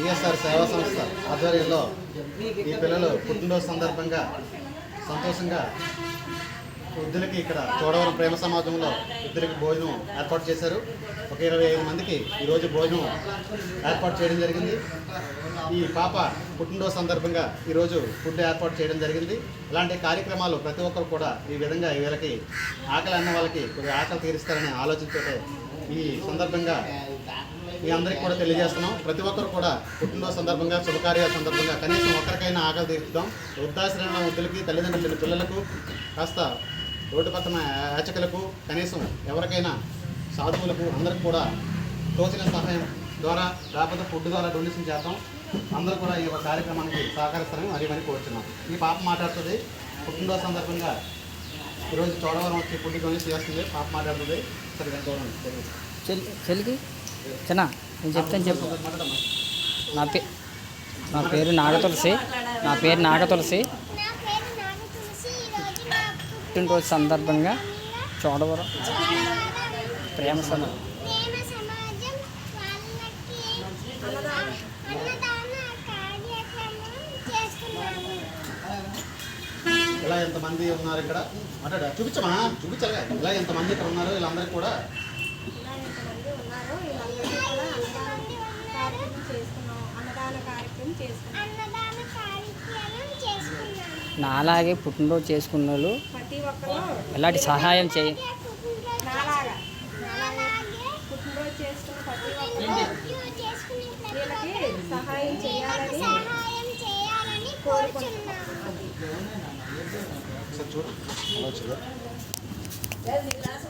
ESR సేవా సంస్థ ఆధ్వర్యంలో ఈ పిల్లలు పుట్టినరోజు సందర్భంగా సంతోషంగా వృద్ధులకి ఇక్కడ చోడవరం ప్రేమ సమాజంలో వృద్ధులకి భోజనం ఏర్పాటు చేశారు. ఒక ఇరవై ఐదు మందికి ఈరోజు భోజనం ఏర్పాటు చేయడం జరిగింది. ఈ పాప పుట్టినరోజు సందర్భంగా ఈరోజు ఫుడ్ ఏర్పాటు చేయడం జరిగింది. ఇలాంటి కార్యక్రమాలు ప్రతి ఒక్కరు కూడా ఈ విధంగా వీళ్ళకి ఆకలి అన్న వాళ్ళకి కొద్దిగా ఆకలి తీరుస్తారనే ఆలోచనతో ఈ సందర్భంగా మీ అందరికీ కూడా తెలియజేస్తున్నాం. ప్రతి ఒక్కరు కూడా పుట్టినరోజు సందర్భంగా శుభకార్యాల సందర్భంగా కనీసం ఒక్కరికైనా ఆకలి తీర్చుదాం. వృద్ధాశ్రమంలో వృద్ధులకి తల్లిదండ్రులు పిల్లలకు కాస్త రోడ్డు పక్కన యాచకులకు కనీసం ఎవరికైనా సాధువులకు అందరికి కూడా తోచిన సహాయం ద్వారా లేకపోతే ఫుడ్ ద్వారా డొనేషన్ చేద్దాం. అందరూ కూడా ఈ యొక్క కార్యక్రమానికి సహకరిస్తారని మరీ మరీ కోరుతున్నాం ఈ పాప మాట్లాడుతుంది. పుట్టినరోజు సందర్భంగా ఈరోజు చోడవరం వచ్చి ఫుడ్ డొనేషన్ చేస్తుంది. పాప మాట్లాడుతుంది. చెల్లి చెల్లికి. చిన్న? నేను చెప్తాను చెప్పు. నా పే నా పేరు నాగతులసి నా పేరు నాగతులసి నా పేరు నాగ తులసి. పుట్టినరోజు సందర్భంగా చోడవరం ప్రేమ సమ సమాజం. ఇలా ఎంతమంది ఉన్నారు ఇక్కడ? మాట్లాడా చూపించమా? చూపించాలి. ఇలా ఎంతమంది ఇక్కడ ఉన్నారు? వీళ్ళందరికీ కూడా ఇలా ఎంతమంది ఉన్నారో వీళ్ళందరికీ కూడా అన్నదాన కార్యక్రమం చేసుకున్నాం అన్నదాన కార్యక్రమం చేసుకున్నాం అన్నదాన కార్యక్రమం చేసుకున్నాము నాలాగే పుట్టినరోజు చేసుకున్న వాళ్ళు ప్రతి ఒక్కరు ఎలాంటి సహాయం చేయ పుట్టినరోజు నాలాగా. అలాగే పుట్టినరోజు చేసుకున్న ప్రతి ఒక్కరు పుట్టినరోజు చేసుకునే ప్రతి వీళ్ళకి ఒక్కరు సహాయం వీళ్ళకి చేయాలని సహాయం